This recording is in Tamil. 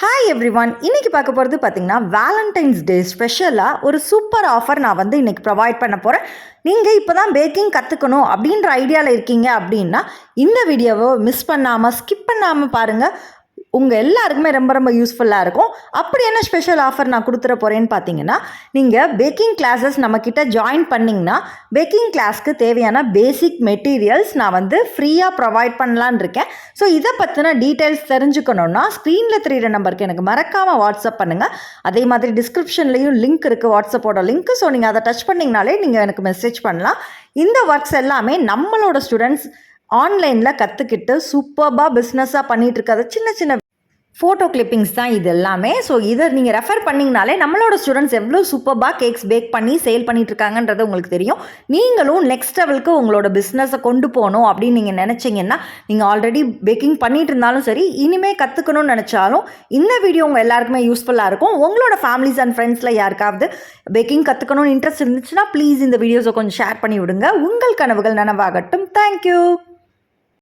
ஹாய் எவ்ரி ஒன் இன்றைக்கி பார்க்க போகிறது பார்த்தீங்கன்னா வேலண்டைன்ஸ் டே ஸ்பெஷலாக ஒரு சூப்பர் ஆஃபர் நான் வந்து இன்றைக்கி ப்ரொவைட் பண்ண போகிறேன் நீங்கள் இப்போ தான் பேக்கிங் கற்றுக்கணும் அப்படின்ற ஐடியாவில் இருக்கீங்க அப்படின்னா இந்த வீடியோவை மிஸ் பண்ணாமல் ஸ்கிப் பண்ணாமல் பாருங்கள் உங்கள் எல்லாருக்குமே ரொம்ப ரொம்ப யூஸ்ஃபுல்லாக இருக்கும். அப்படி என்ன ஸ்பெஷல் ஆஃபர் நான் கொடுத்துட போகிறேன்னு பார்த்தீங்கன்னா நீங்கள் பேக்கிங் கிளாஸஸ் நம்மக்கிட்ட ஜாயின் பண்ணிங்கன்னா பேக்கிங் கிளாஸ்க்கு தேவையான பேசிக் மெட்டீரியல்ஸ் நான் வந்து ஃப்ரீயாக ப்ரொவைட் பண்ணலான்னு இருக்கேன். ஸோ இதை பற்றின டீட்டெயில்ஸ் தெரிஞ்சுக்கணுன்னா ஸ்க்ரீனில் தெரியிற நம்பருக்கு எனக்கு மறக்காமல் வாட்ஸ்அப் பண்ணுங்கள் அதே மாதிரி டிஸ்கிரிப்ஷன்லேயும் லிங்க் இருக்குது வாட்ஸ்அப்போட லிங்க் ஸோ நீங்கள் அதை டச் பண்ணிங்கனாலே நீங்கள் எனக்கு மெசேஜ் பண்ணலாம். இந்த ஒர்க்ஸ் எல்லாமே நம்மளோட ஸ்டூடெண்ட்ஸ் ஆன்லைனில் கற்றுக்கிட்டு சூப்பர்பாக பிஸ்னஸாக பண்ணிகிட்டு இருக்கிறது சின்ன சின்ன ஃபோட்டோ கிளிப்பிங்ஸ் தான் இது எல்லாமே. ஸோ இதை நீங்கள் ரெஃபர் பண்ணிங்கனாலே நம்மளோட ஸ்டூடெண்ட்ஸ் எவ்வளோ சூப்பர்பாக கேக்ஸ் பேக் பண்ணி சேல் பண்ணிட்டு இருக்காங்கன்றது உங்களுக்கு தெரியும். நீங்களும் நெக்ஸ்ட் லெவலுக்கு உங்களோட பிஸ்னஸை கொண்டு போகணும் அப்படின்னு நீங்கள் நினச்சிங்கன்னா நீங்கள் ஆல்ரெடி பேக்கிங் பண்ணிட்டு இருந்தாலும் சரி இனிமேல் கற்றுக்கணும்னு நினச்சாலும் இந்த வீடியோ உங்கள் எல்லாருக்குமே யூஸ்ஃபுல்லாக இருக்கும். உங்களோட ஃபேமிலிஸ் அண்ட் ஃப்ரெண்ட்ஸில் யாருக்காவது பேக்கிங் கற்றுக்கணும்னு இன்ட்ரெஸ்ட் இருந்துச்சுன்னா ப்ளீஸ் இந்த வீடியோஸை கொஞ்சம் ஷேர் பண்ணி விடுங்க. உங்கள் கனவுகள் நனவாகட்டும். தேங்க்யூ